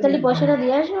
তাহলে পয়সাটা দিয়ে আসো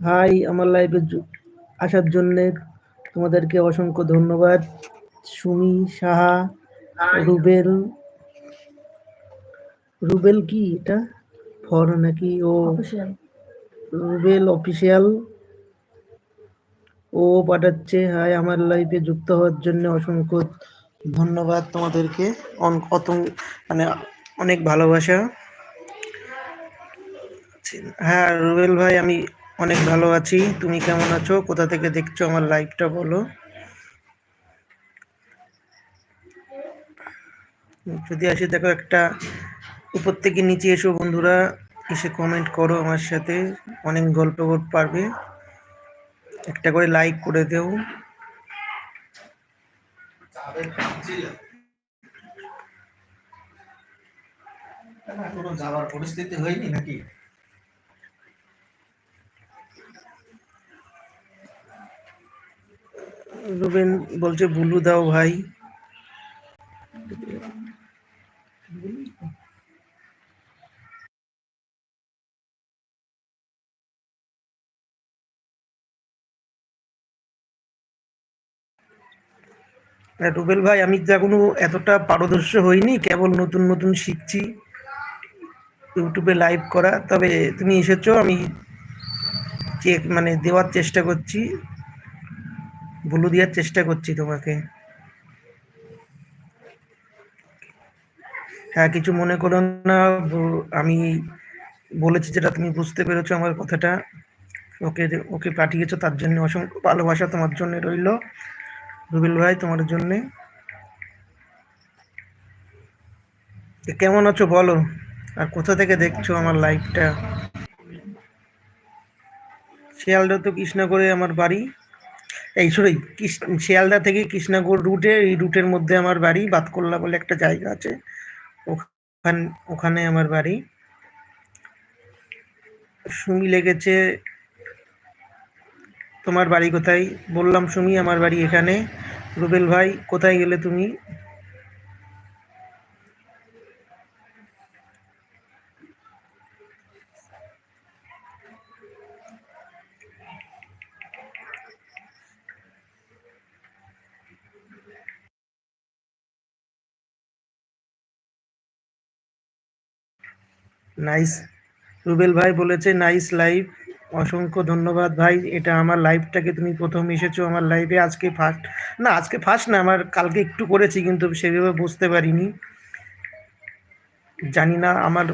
হাই আমার লাইভে আসার জন্য তোমাদেরকে অসংখ্য ধন্যবাদ। সুমি সাহা রুবেল। রুবেল কি এটা? ফর নাকি? ও রুবেল অফিসিয়াল ও পাঠাচ্ছে। হাই আমার লাইফে যুক্ত হওয়ার জন্য অসংখ্য ধন্যবাদ তোমাদেরকে। অত মানে অনেক ভালোবাসা। হ্যাঁ রুবেল ভাই আমি অনেক ভালো আছি। তুমি কেমন আছো? কোথা থেকে দেখছ আমার লাইভটা বলো। যদি আসি দেখো একটা উপর থেকে নিচে এসো বন্ধুরা, এসে কমেন্ট করো আমার সাথে। অনেক গল্প পারবে। একটা করে লাইক করে দেও। কোনো যাওয়ার পরিস্থিতি হয়নি নাকি? রুবেন বলছে, বুলু দাও ভাই। রুবেল ভাই, আমি তো এখনও এতটা পারদর্শী হইনি, কেবল নতুন নতুন শিখছি। ইউটিউবে লাইভ করা। তবে তুমি এসেছ, আমি চেক মানে দেওয়ার চেষ্টা করছি। বলু দেওয়ার চেষ্টা করছি তোমাকে। হ্যাঁ কিছু মনে করো না আমি বলেছি যেটা তুমি বুঝতে পেরেছ আমার কথাটা। ওকে ওকে পাঠিয়েছো, তার জন্য অসংখ্য ভালোবাসা তোমার জন্য রইল। রুবেল ভাই, তোমার জন্যে। কেমন আছো বলো? আর কোথা থেকে দেখছ আমার লাইফটা শিয়ালদা তো কৃষ্ণাগড়ে আমার বাড়ি। এই সরি শিয়ালদা থেকে কৃষ্ণাগড় রুটে এই রুটের মধ্যে আমার বাড়ি, বাতকল্লা বলে একটা জায়গা আছে। ওখান, ওখানে আমার বাড়ি। সুমি লেগেছে। তোমার বাড়ি কোথায়? বললাম, সুমি, আমার বাড়ি এখানে। রুবেল ভাই, কোথায় গেলে তুমি? নাইস রুবেল ভাই বলেছে নাইস লাইভ অসংখ্য ধন্যবাদ ভাই, এটা আমার লাইভটাকে তুমি প্রথম এসেছ আমার লাইভে আজকে ফার্স্ট না, আজকে ফার্স্ট না, আমার কালকে একটু করেছি, কিন্তু সেভাবে বুঝতে পারিনি। জানি না আমার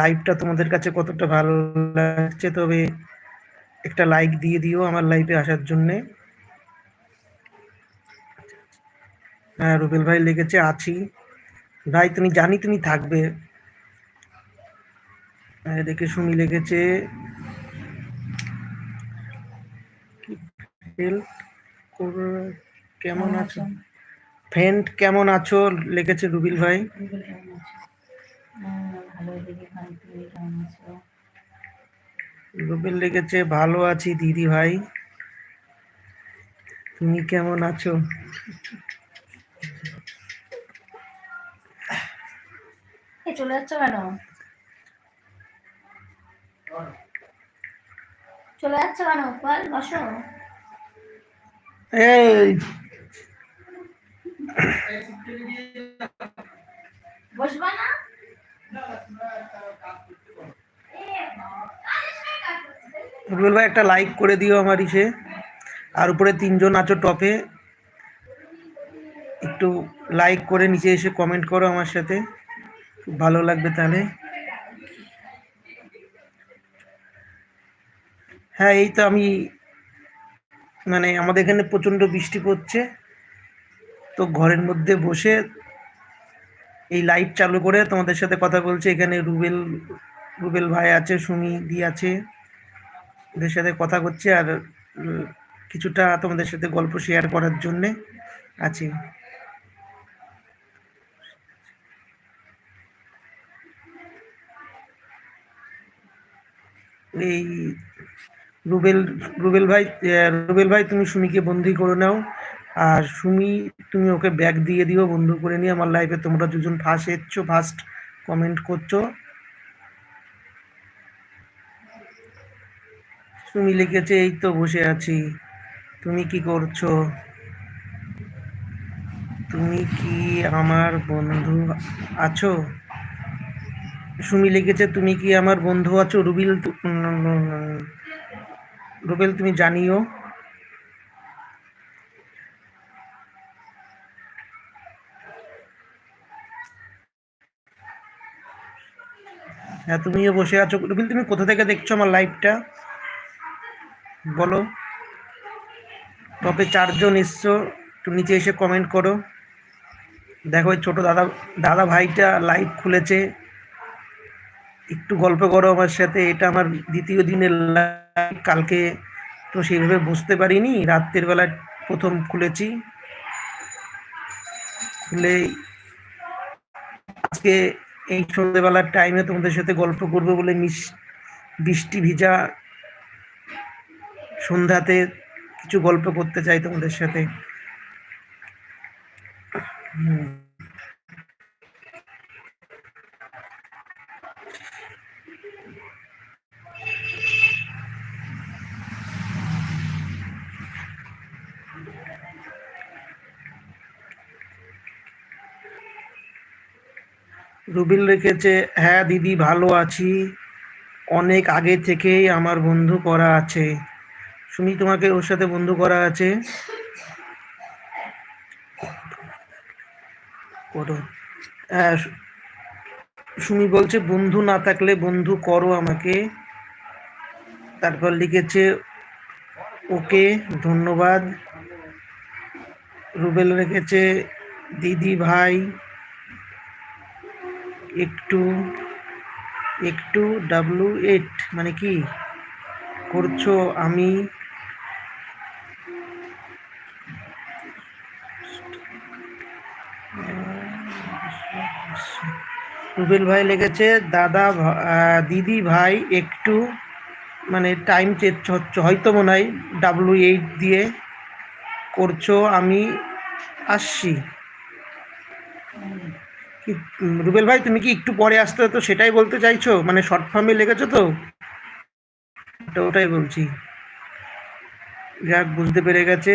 লাইভটা তোমাদের কাছে কতটা ভালো লাগছে, তবে একটা লাইক দিয়ে দিও আমার লাইভে আসার জন্যে। হ্যাঁ রুবেল ভাই লেগেছে আছি। ভাই, তুমি জানি তুমি থাকবে। দেখে শুনি লেগেছে কেমন আছো? ফ্রেন্ড কেমন আছো? লিখেছে রুবিল ভাই। রুবিল লিখেছে ভালো আছি? দিদি ভাই। তুমি কেমন আছো? চলে যাচ্ছ কেন? চলে যাচ্ছ কেন? বল বসো। এই। বসবা না? রুবেল ভাই একটা লাইক করে দিও আমার ইসে। আর উপরে তিনজন আছো টপে। একটু লাইক করে নিচে এসে কমেন্ট করো আমার সাথে। খুব ভালো লাগবে তাহলে। হ্যাঁ এই তো আমি মানে আমাদের এখানে প্রচণ্ড বৃষ্টি পড়ছে। তো ঘরের মধ্যে বসে এই লাইট চালু করে তোমাদের সাথে কথা বলছে। এখানে রুবেল রুবেল ভাই আছে, সুমি দি আছে, ওদের সাথে কথা করছে আর কিছুটা তোমাদের সাথে গল্প শেয়ার করার জন্যে আছে। এই রুবেল রুবেল ভাই রুবেল ভাই, তুমি সুমিকে বন্দি করে নাও। আর সুমি, তুমি ওকে ব্যাগ দিয়ে দিও, বন্ধু করে নিয়ে। আমার লাইফে তোমরা দুজন ফার্স্ট এসছো ফার্স্ট কমেন্ট করছ। সুমি লিখেছে, এই তো বসে আছি। তুমি কি করছ? তুমি কি আমার বন্ধু আছো? সুমি লিখেছে, তুমি কি আমার বন্ধু আছো? রুবিল রুবেল, তুমি জানিও। হ্যাঁ তুমিও বসে আছো। রুবিল, তুমি কোথা থেকে দেখছ আমার লাইভটা? বলো। তবে চারজন এসছো একটু নিচে এসে কমেন্ট করো। দেখো ছোট দাদা দাদা ভাইটা লাইভ খুলেছে। একটু গল্প করো আমার সাথে, এটা আমার দ্বিতীয় দিনের লাইভ কালকে তো সেইভাবে বুঝতে পারিনি। রাত্রের বেলা প্রথম খুলেছি। খুলে আজকে এই সন্ধ্যেবেলার টাইমে তোমাদের সাথে গল্প করব বলে মিস বৃষ্টি ভিজা সন্ধ্যাতে কিছু গল্প করতে চাই তোমাদের সাথে। রুবিল রেখেছে হ্যাঁ দিদি, ভালো আছি। অনেক আগে থেকেই আমার বন্ধু করা আছে। সুমি তোমাকে ওর সাথে বন্ধু করা আছে? হ্যাঁ সুমি বলছে, বন্ধু না থাকলে বন্ধু করো আমাকে। তারপর লিখেছে, ওকে, ধন্যবাদ। রুবেল রেখেছে, দিদি ভাই একটু একটু ডাব্লু এইট মানে কি? করছ আমি? রুবেল ভাই লিখেছে, দাদা দিদি ভাই একটু মানে টাইম চেঞ্জ হচ্ছে, হয়তো মনে হয় ডাব্লু এইট দিয়ে করছ আমি আসছি। রুবেল ভাই, তুমি কি একটু পরে আসতে তো সেটাই বলতে চাইছো? মানে শর্ট ফর্মে লেগেছো তো ওটাই বলছি। যাক, বুঝতে পেরে গেছে।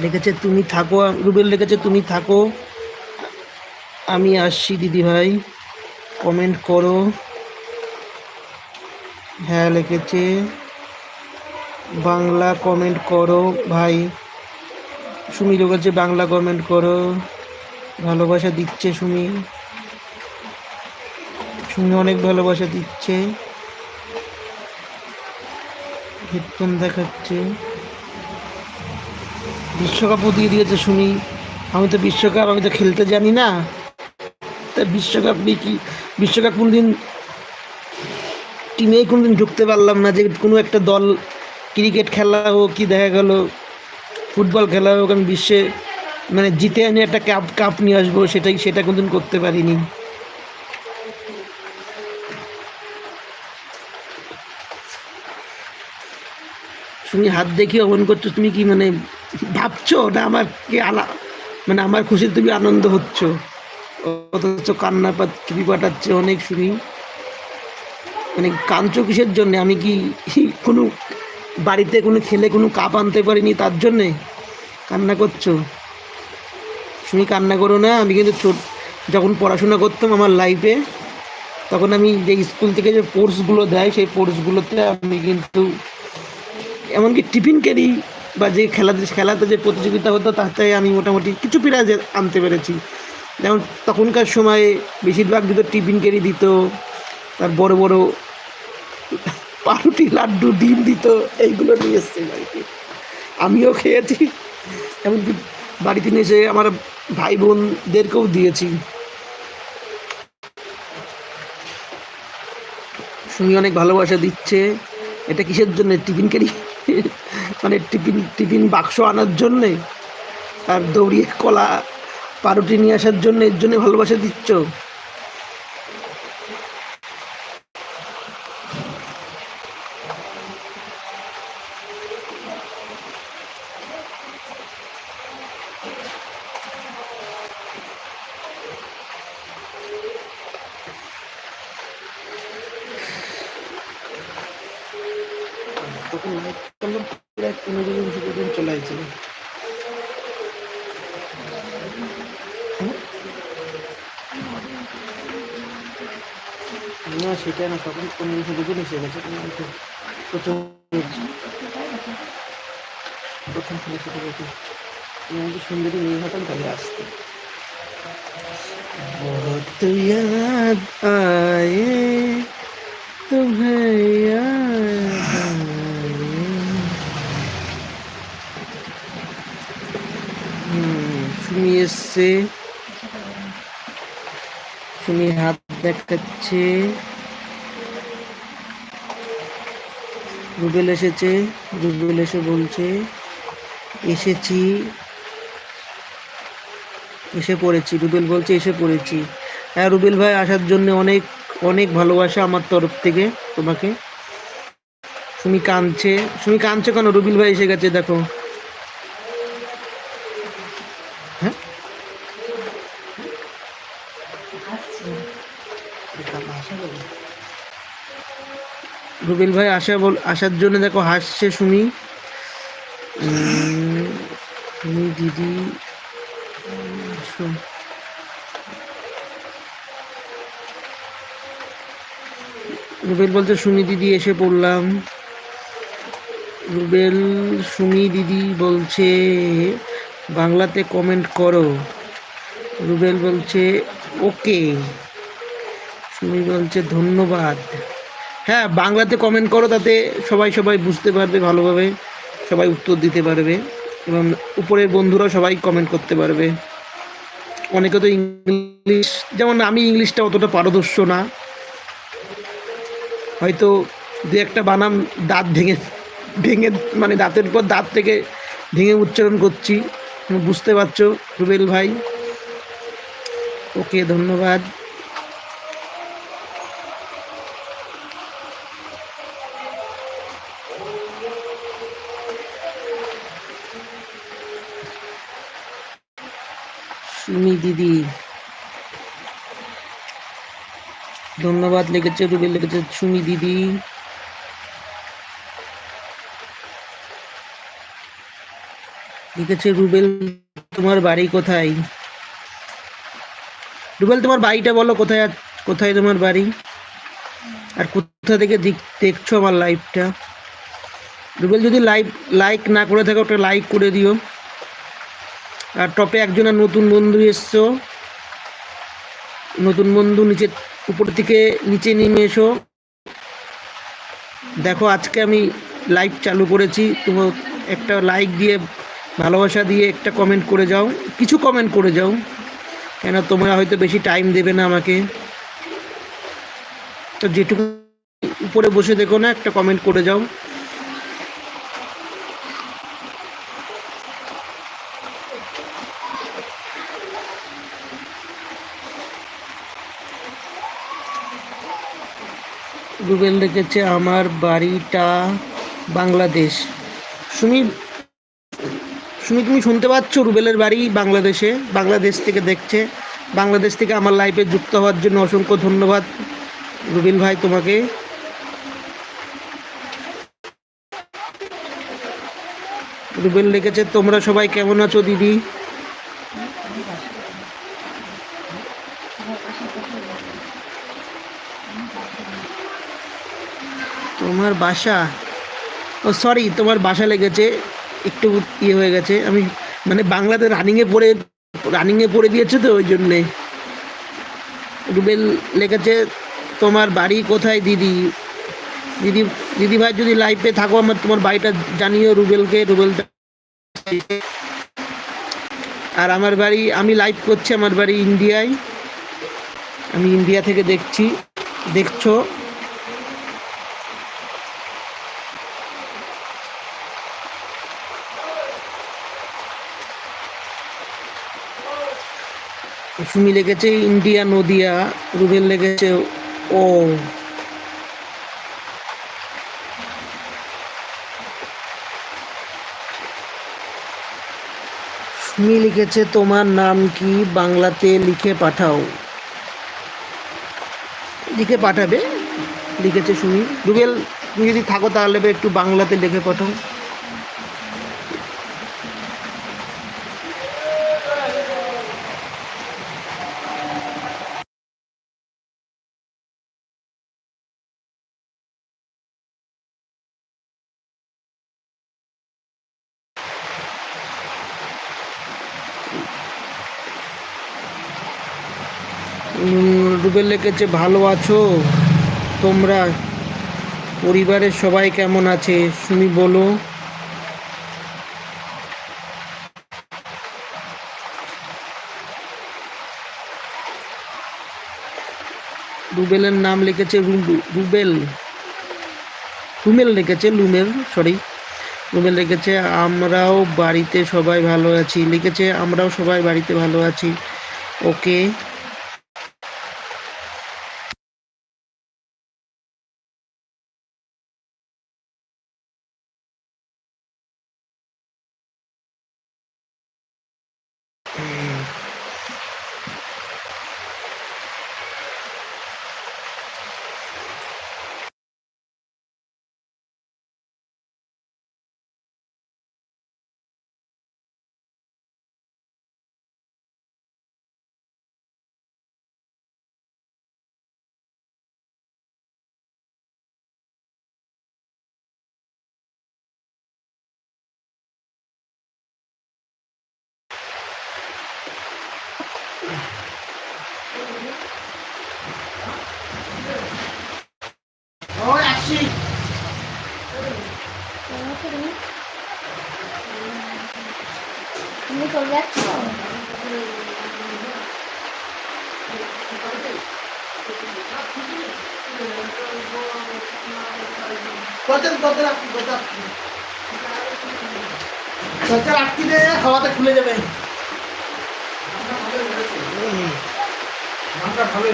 লিখেছে, তুমি থাকো, রুবেল লিখেছে, তুমি থাকো। আমি আসছি, দিদি ভাই। কমেন্ট করো। হ্যাঁ লিখেছে। বাংলা কমেন্ট করো, ভাই। সুমি লিখেছে, বাংলা কমেন্ট করো। ভালোবাসা দিচ্ছে সুমি। সুমি অনেক ভালোবাসা দিচ্ছে। হেডফোন দেখাচ্ছে। বিশ্বকাপও দিয়ে দিয়েছে, শুনি। আমি তো বিশ্বকাপ, আমি তো খেলতে জানি না। তা বিশ্বকাপ নিয়ে কি বিশ্বকাপ কোনদিন টিমেই কোনদিন ঢুকতে পারলাম না যে কোনো একটা দল ক্রিকেট খেলা হোক, কি দেখা গেল, ফুটবল খেলা হোক, আমি বিশ্বে মানে জিতে আনি একটা কাপ কাপ নিয়ে আসব, সেটাই, সেটা কোনদিন করতে পারিনি। তুমি হাত দেখিয়ে অমন করছ, তুমি কি মানে ভাবছ না আমার কি আলা মানে আমার খুশিতে তুমি আনন্দ হচ্ছ? অথচ কান্না পাত্রী পাঠাচ্ছে অনেক শুনি। মানে কাঁদছো কিসের জন্য? আমি কি কোনো বাড়িতে কোনো খেলে কোনো কাপ আনতে পারিনি তার জন্যে? কান্না করছ? শুনি কান্না করো না, আমি কিন্তু ছোট, যখন পড়াশোনা করতাম আমার লাইফে তখন আমি যে স্কুল থেকে যে কোর্সগুলো দেয়, সেই কোর্সগুলোতে আমি কিন্তু এমনকি টিফিন ক্যারি বা যে খেলা খেলাতে যে প্রতিযোগিতা হতো, তাতে আমি মোটামুটি কিছু প্রাইজ আনতে পেরেছি। যেমন তখনকার সময়ে বেশিরভাগ দিত টিফিন কেরি দিত, তার বড় বড় পাউরুটি, লাড্ডু, ডিম দিত, এইগুলো নিয়ে এসছে বাড়িতে। আমিও খেয়েছি। এমনকি বাড়িতে নিয়ে এসে আমার ভাই বোনদেরকেও দিয়েছি। সুমি অনেক ভালোবাসা দিচ্ছে। এটা কিসের জন্য? টিফিন ক্যারি মানে টিফিন টিফিন বাক্স আনার জন্যে আর দৌড়িয়ে কলা, পারুটি নিয়ে আসার জন্য, এর জন্যে ভালোবাসা দিচ্ছ Thank you. সেটা না তখন পনেরো ষোলো দিন এসে গেছে তুমি তো প্রথম বলছি। প্রথম থেকে সেটা বলছি তুমি আমাকে সুন্দরী মেয়ে হতাম তাহলে আসতে बहुत याद आए तुम्हें याद आए হুম, সুমি এসছে সুমি হাত দেখাচ্ছে রুবেল এসেছে রুবেল এসে বলছে এসেছি এসে পড়েছি। রুবেল বলছে এসে পড়েছি। হ্যাঁ রুবেল ভাই আসার জন্য অনেক অনেক ভালোবাসা আমার তরফ থেকে তোমাকে। সুমি কাঁদছে সুমি কাঁদছে কেন? রুবেল ভাই এসে গেছে দেখো। হ্যাঁ? রুবেল ভাই আসা বল, আসার জন্য দেখো হাসছে সুমি। সুমি, দিদি রুবেল বলছে, সুমি দিদি, এসে পড়লাম। রুবেল, সুমি দিদি বলছে, বাংলাতে কমেন্ট করো। রুবেল বলছে, ওকে। সুমি বলছে, ধন্যবাদ। হ্যাঁ বাংলাতে কমেন্ট করো তাতে সবাই সবাই বুঝতে পারবে ভালোভাবে, সবাই উত্তর দিতে পারবে এবং উপরের বন্ধুরা সবাই কমেন্ট করতে পারবে। অনেকে তো ইংলিশ, যেমন আমি ইংলিশটা অতটা পারদর্শ না। হয়তো দু একটা বানাম দাঁত ভেঙে ভেঙে মানে দাঁতের পর দাঁত থেকে ভেঙে উচ্চারণ করছি। বুঝতে পারছ রুবেল ভাই? ওকে, ধন্যবাদ। সুমি দিদি। ধন্যবাদ লিখেছে রুবেল লিখেছে, সুমি দিদি। লিখেছে, রুবেল, তোমার বাড়ি কোথায়? রুবেল, তোমার বাড়িটা বলো, কোথায় কোথায় তোমার বাড়ি? আর কোথা থেকে দেখছ আমার লাইভটা রুবেল, যদি লাইভ লাইক না করে থাকো ওটা লাইক করে দিও। টপে একজনের নতুন বন্ধু এসছো। নতুন বন্ধু নিচে, উপর থেকে নিচে নেমে এসো। দেখো, আজকে আমি লাইভ চালু করেছি। তোমার একটা লাইক দিয়ে, ভালোবাসা দিয়ে একটা কমেন্ট করে যাও। কিছু কমেন্ট করে যাও। কেন তোমরা হয়তো বেশি টাইম দেবে না আমাকে। তো যেটুকু উপরে বসে দেখো না, একটা কমেন্ট করে যাও। রুবেল লিখেছে আমার বাড়িটা বাংলাদেশ। সুমি সুমি তুমি শুনতে পাচ্ছ রুবেলের বাড়ি বাংলাদেশে? বাংলাদেশ থেকে দেখছে। বাংলাদেশ থেকে আমার লাইফে যুক্ত হওয়ার জন্য অসংখ্য ধন্যবাদ। রুবেল ভাই, তোমাকে। রুবেল লিখেছে তোমরা সবাই কেমন আছো দিদি তোমার বাসা। ও সরি তোমার বাসা লেগেছে, একটু ইয়ে হয়ে গেছে। আমি মানে বাংলাতে রানিংয়ে পড়ে রানিংয়ে পড়ে দিয়েছে তো ওই জন্যে। রুবেল লেগেছে, তোমার বাড়ি কোথায়, দিদি? দিদি দিদি ভাই যদি লাইফে থাকো, আমার তোমার বাড়িটা জানিও রুবেলকে, রুবেল আর আমার বাড়ি, আমি লাইভ করছি আমার বাড়ি ইন্ডিয়ায়। আমি ইন্ডিয়া থেকে দেখছি, দেখছ। সুমি লেগেছে ইন্ডিয়া, নদিয়া, রুবেল লেগেছে ও। সুমি লিখেছে, তোমার নাম কি? বাংলাতে লিখে পাঠাও। লিখে পাঠাবে, লিখেছে সুমি। রুবেল, তুমি যদি থাকো তাহলে একটু বাংলাতে লিখে পাঠাও। রুবেল লিখেছে, ভালো আছো? তোমরা পরিবারের সবাই কেমন আছে? সুমি বলো। রুবেলের নাম লিখেছে রুবেল। রুমেল লিখেছে লুমেল সরি রুমেল লিখেছে, আমরাও বাড়িতে সবাই ভালো আছি। লিখেছে, আমরাও সবাই বাড়িতে ভালো আছি। ওকে। চলে যাচ্ছ রাখি দরজা আটকি হাওয়াতে খুলে যাবে নামটা ভালোই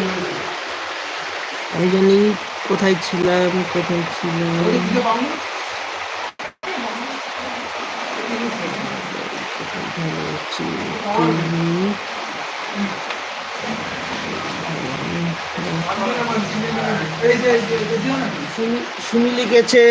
কোথায় ছিলাম কোথায় ছিলাম সুমি লিখেছে